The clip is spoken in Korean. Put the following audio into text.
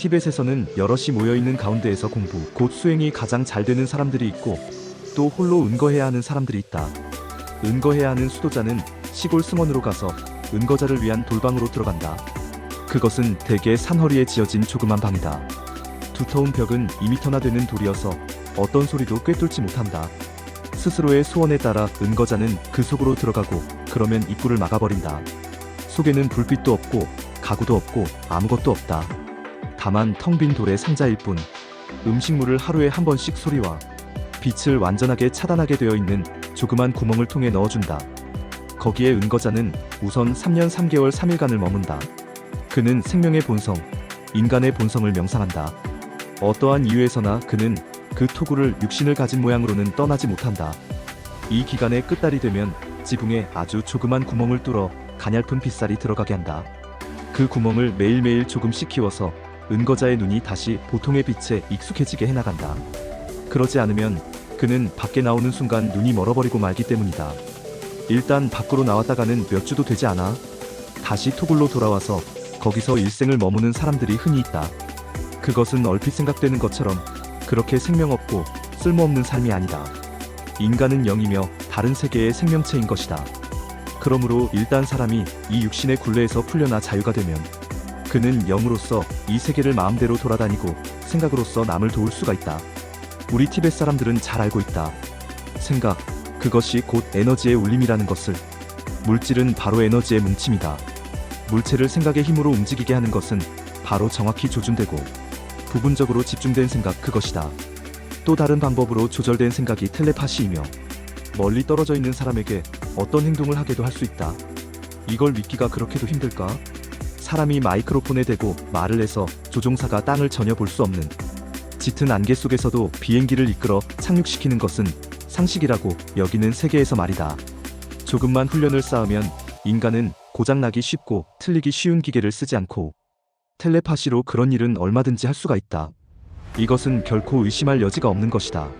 티벳에서는 여럿이 모여있는 가운데에서 공부, 곧 수행이 가장 잘 되는 사람들이 있고 또 홀로 은거해야 하는 사람들이 있다. 은거해야 하는 수도자는 시골 승원으로 가서 은거자를 위한 돌방으로 들어간다. 그것은 대개 산허리에 지어진 조그만 방이다. 두터운 벽은 2미터나 되는 돌이어서 어떤 소리도 꿰뚫지 못한다. 스스로의 소원에 따라 은거자는 그 속으로 들어가고 그러면 입구를 막아버린다. 속에는 불빛도 없고 가구도 없고 아무것도 없다. 다만 텅 빈 돌의 상자일 뿐. 음식물을 하루에 한 번씩 소리와 빛을 완전하게 차단하게 되어 있는 조그만 구멍을 통해 넣어준다. 거기에 은거자는 우선 3년 3개월 3일간을 머문다. 그는 생명의 본성, 인간의 본성을 명상한다. 어떠한 이유에서나 그는 그 토구를 육신을 가진 모양으로는 떠나지 못한다. 이 기간의 끝달이 되면 지붕에 아주 조그만 구멍을 뚫어 가냘픈 빗살이 들어가게 한다. 그 구멍을 매일매일 조금씩 키워서 은거자의 눈이 다시 보통의 빛에 익숙해지게 해나간다. 그러지 않으면 그는 밖에 나오는 순간 눈이 멀어버리고 말기 때문이다. 일단 밖으로 나왔다가는 몇 주도 되지 않아 다시 토굴로 돌아와서 거기서 일생을 머무는 사람들이 흔히 있다. 그것은 얼핏 생각되는 것처럼 그렇게 생명 없고 쓸모없는 삶이 아니다. 인간은 영이며 다른 세계의 생명체인 것이다. 그러므로 일단 사람이 이 육신의 굴레에서 풀려나 자유가 되면 그는 영으로서 이 세계를 마음대로 돌아다니고 생각으로서 남을 도울 수가 있다. 우리 티벳 사람들은 잘 알고 있다. 생각, 그것이 곧 에너지의 울림이라는 것을. 물질은 바로 에너지의 뭉침이다. 물체를 생각의 힘으로 움직이게 하는 것은 바로 정확히 조준되고 부분적으로 집중된 생각 그것이다. 또 다른 방법으로 조절된 생각이 텔레파시이며 멀리 떨어져 있는 사람에게 어떤 행동을 하게도 할 수 있다. 이걸 믿기가 그렇게도 힘들까? 사람이 마이크로폰에 대고 말을 해서 조종사가 땅을 전혀 볼 수 없는 짙은 안개 속에서도 비행기를 이끌어 착륙시키는 것은 상식이라고 여기는 세계에서 말이다. 조금만 훈련을 쌓으면 인간은 고장나기 쉽고 틀리기 쉬운 기계를 쓰지 않고 텔레파시로 그런 일은 얼마든지 할 수가 있다. 이것은 결코 의심할 여지가 없는 것이다.